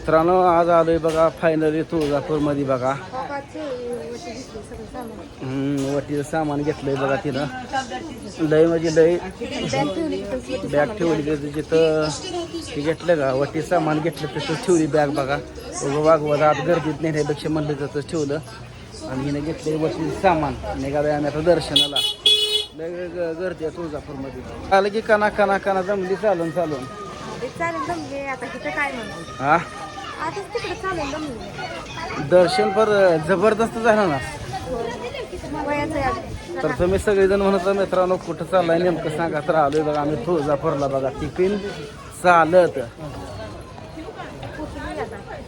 मित्रांनो आज आलोय बघा फायनली तुळजापूरमध्ये बघा. हम्म, वटीचं सामान घेतलंय बघा तिनं. लय म्हणजे लय बॅग ठेवली तिथं ते घेतलं का वटी सामान घेतलं तसंच ठेवली बॅग बघा. वागवत आत गर्दीत नेण्यापेक्षा म्हणलं तसंच ठेवलं. आणि हिनं घेतलंय वटीचं सामान. निघालोय आम्ही आता दर्शनाला. लय गर्दी आहे तुळजापूरमध्ये. आलं की काना काना काना जमली चालून चालून. चालेल जमले. आता तिथं काय म्हणतो हा? आताच तिकडे चालेल जमले दर्शन पर जबरदस्त झालं ना. तर तुम्ही सगळेजण म्हणत मित्रांनो कुठं चाललाय नेमकं सांगा. तर आलोय बघा आम्ही तुळजापूरला बघा तिकडून चालत.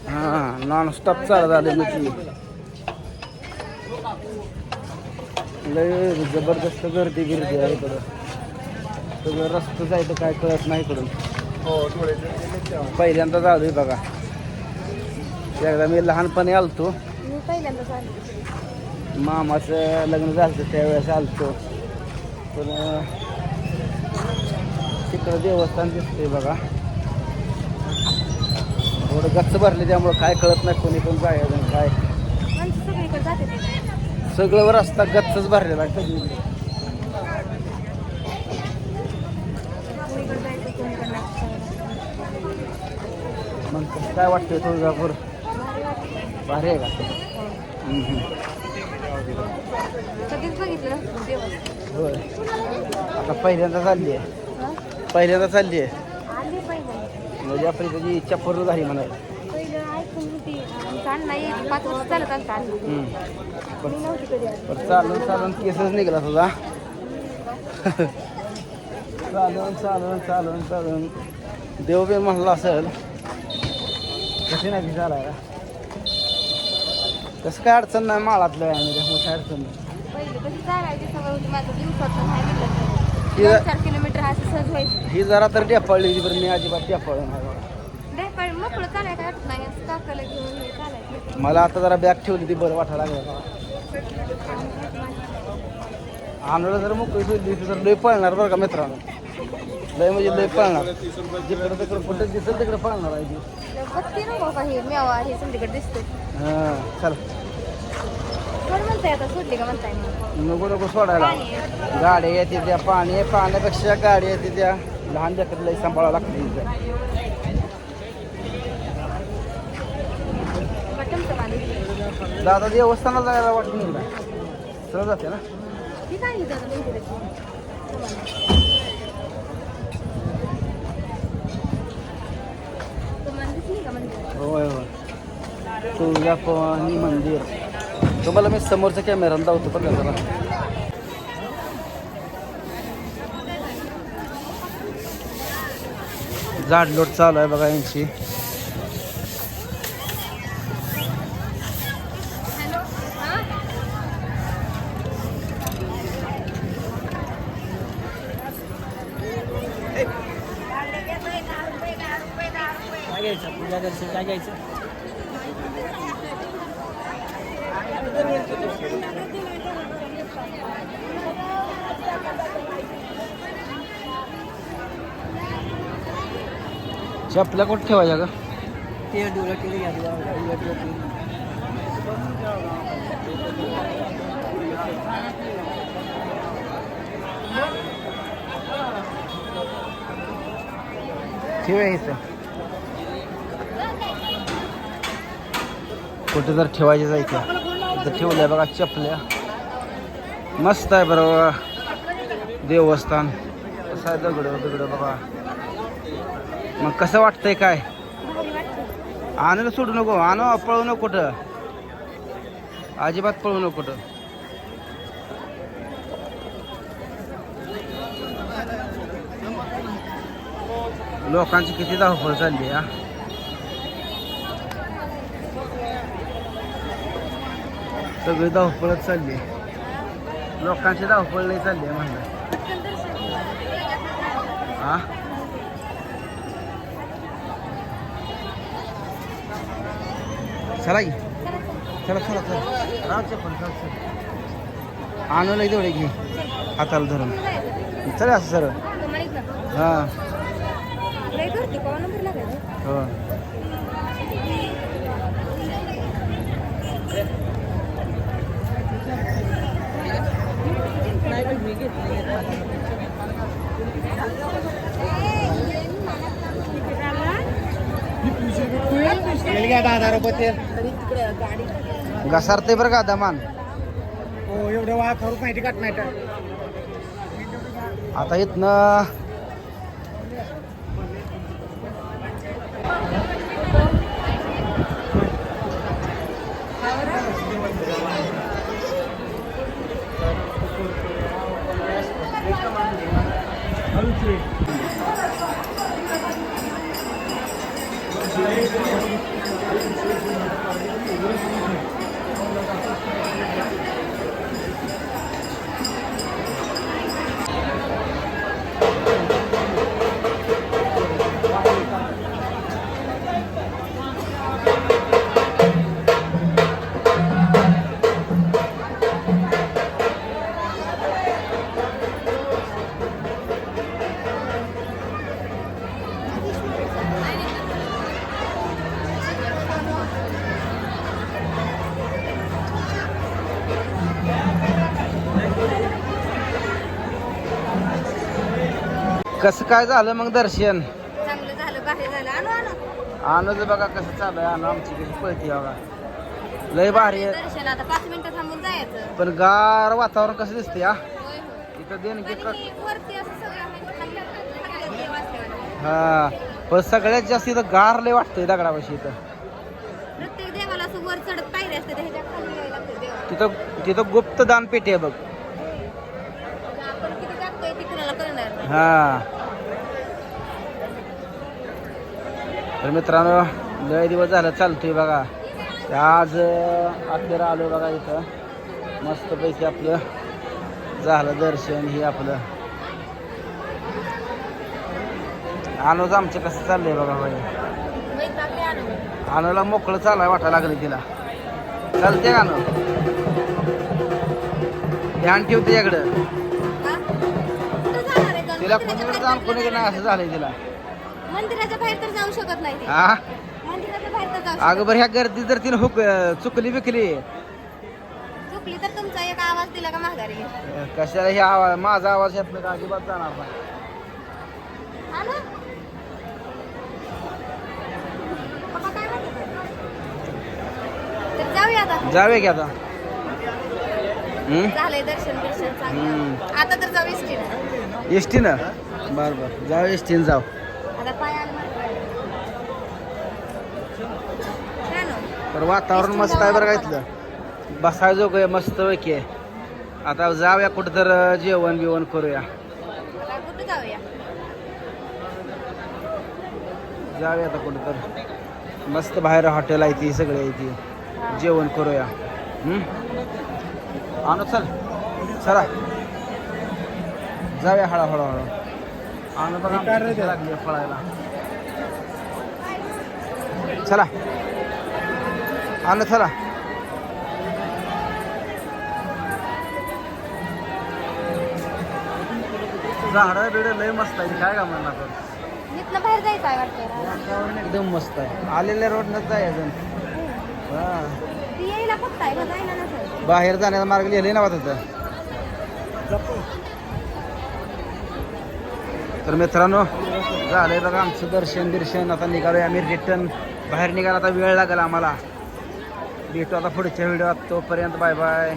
हा नॉन स्टॉप चालत आले मी लय जबरदस्त गर्दी बिर्दी आहे इकडं. सगळं रस्ता जायचं काय कळत नाही इकडून. पहिल्यांदा आलोय बघा. एकदा मी लहानपणी आलतो. मी पहिल्यांदाच आले मामाचं लग्न झालं होतं त्यावेळेस आलतो. पण तिकडं देवस्थान दिसतंय बघा. थोडं गच्च भरले त्यामुळं काय कळत नाही कोणी पण जायचं काय. सगळं रस्ता गच्चच भरलेला नाही. मग काय वाटतंय तुळजापूर? भारी आहे का? होय. आता पहिल्यांदा चालली आहे? पहिल्यांदा चालली आहे. म्हणजे आपली त्याची इच्छा पूर्ण झाली हम्म. पण चालून चालून केसच निघाला तुझा. चालून चालून चालून चालून. देव बी म्हणला असेल कशी नाही चालायला? कसं काय अडचण नाही माळातलं आहे आम्ही त्यामुळे काय अडचण नाही. पहिलं कशी चालायची सवय होती माझं दिवसाचं नाही निघत ठीक आहे. दोन चार किलोमीटर असं सहज व्हायचं. ही जरा तर टेपाळली होती बरं मी अजिबात टेपाळ नाही बघा. नाही पण मोकळं चालायला काय वाटत नाही असं काकाला घेऊन हे चालायचं. मला आता जरा बॅग ठेवली ती बरं वाटायला लागलं आणायला जर मोकळी ठेवली ती तर लय पळणार बरं का मित्रांनो. लय म्हणजे लय पळणार. जिकडं तिकडं कुठं दिसेल तिकडं पळणार आहे ती. बघते ना बाबा हे मेवा हे संध्याकडे दिसतोय. हां चल. कोण म्हणताय आता? सोडली का म्हणताय मग? नको नको सोडायला. गाड्या येते त्या पाणी आहे. पाण्यापेक्षा गाडी येते त्या. लहान लेकरं लई सांभाळावं लागते इथं. बटमचं पाणी. दादा देवस्थानाला जायला वाटत नाही ना सरळ जाते ना? ठीक आहे होय होय. तुळजाभवानी मंदिर. तुम्हाला मी समोरच्या कॅमेरा लावतो पण जरा. जाडलोट चालू आहे बघा यांची. घ्यायचं पूजा दर्शन काय घ्यायचं चपल्या कुठं ठेवायच्या का ठेवा इथं. कुठे जर ठेवायचे जायचं तर ठेवल्या बघा चपल्या. मस्त आहे बरं बघा. देवस्थान. कसं आहे दगड दगडं बघा. मग कसं वाटतंय काय? आणायला सोडू नको आणू पळू नको कुठं? अजिबात पळू नको कुठं? लोकांची किती धावपळ चालली हा. सगळी धावपळच चालली. लोकांची धावपळ नाही चालली आहे म्हणलं. हा चला की. चला चला चला. चल चल आणू नाही तेवढे घे. हाताला धरून. चला असं सर हां. हो. मी बर आहेत घसरते बरं का दमान हो एवढं वाफ माहिती काट नाही आता इथनं থাকবে कसं काय झालं मग दर्शन? चांगलं झालं भारी झालं. आणू आणू. आणच बघा कसं चालू आहे आणू आमची कशी पळती बघा. लय भारी आहे. दर्शन आता पाच मिनिटं थांबून जायचं. पण गार वातावरण कसं दिसते हा? होय होय. इथं देणगी क- आणि वरती असं सगळं खाल्लं- खाल्लं देव असल्यावर. हा. पण सगळ्यात जास्त इथं गार लय वाटतंय दगडापाशी इथं. प्रत्येक देवाला असं वर चढत पायरी असते तर ह्याच्या खाली यायला लागतं देवाला. तिथं तिथं गुप्त दान पेटी आहे बघ. आपण किती टाकतोय ती कुणाला कळणार नाही. हा. तर मित्रांनो लय दिवस झालं चालतोय बघा. आज अखेर आलो बघा इथं. मस्तपैकी आपलं झालं दर्शन हे आपलं. आणूच आमचं कसं चाललंय बघा भाई आणूला मोकळं चालाय वाटायला लागलं तिला. चालते का ध्यान ठेवते याकडं? तिला कुणीकडे बाहेर जाऊन कुणीकडे नाही असं झालंय तिला. मंदिराच्या बाहेर तर जाऊ शकत नाही ती. हा मंदिराच्या बाहेर तर जाऊ अगं बरं ह्या गर्दी जर तिने हुक चुकली बिकली. चुकली तर तुमचा एक आवाज दिला का माघारी? घे. कशाला हे आवाज माझा आवाज यातनं का अजिबात जाणार नाही. हा ना? पप्पा काय म्हणतात? तर जाऊया आता. जाऊया की आता. हम्म? झालंय दर्शन बिर्शन हम्म. चांगलं आता तर जाऊ इष्टीला एस टी ना बरं बरं. जाऊ एस टीनं जाऊ आता पाय आलं माझं. छान हो. तर वातावरण मस्त आहे बरं का इथलं. बसायचं आहे मस्त पैकी. आहे आता जाऊया कुठं तर जेवण बिवण करूया. जाऊया? जाऊया आता कुठं तर मस्त बाहेर हॉटेल आहे ती सगळे आहे ती. जेवण करूया. हम्म? आणू चल. चला. जाऊया हळूहळू. हळू आणू बघा. लागली फळायला. चला. आणू चला. झाडं बिडं लय मस्त आहे काय का म्हणणार तर इथनं बाहेर जायचं आहे वाटतं वातावरण एकदम मस्त आहे. आलेल्या रोडनं जायचं हा. ती यायला फक्त आहे जायला नसेल. बाहेर जाण्याचा मार्ग लिहिले ना तिथं तर. मित्रांनो झालंय बघा आमचं दर्शन बिर्शन आता निघालोय आम्ही रिटर्न बाहेर निघायला आता वेळ लागेल आम्हाला. भेटू आता पुढच्या व्हिडिओ तोपर्यंत बाय बाय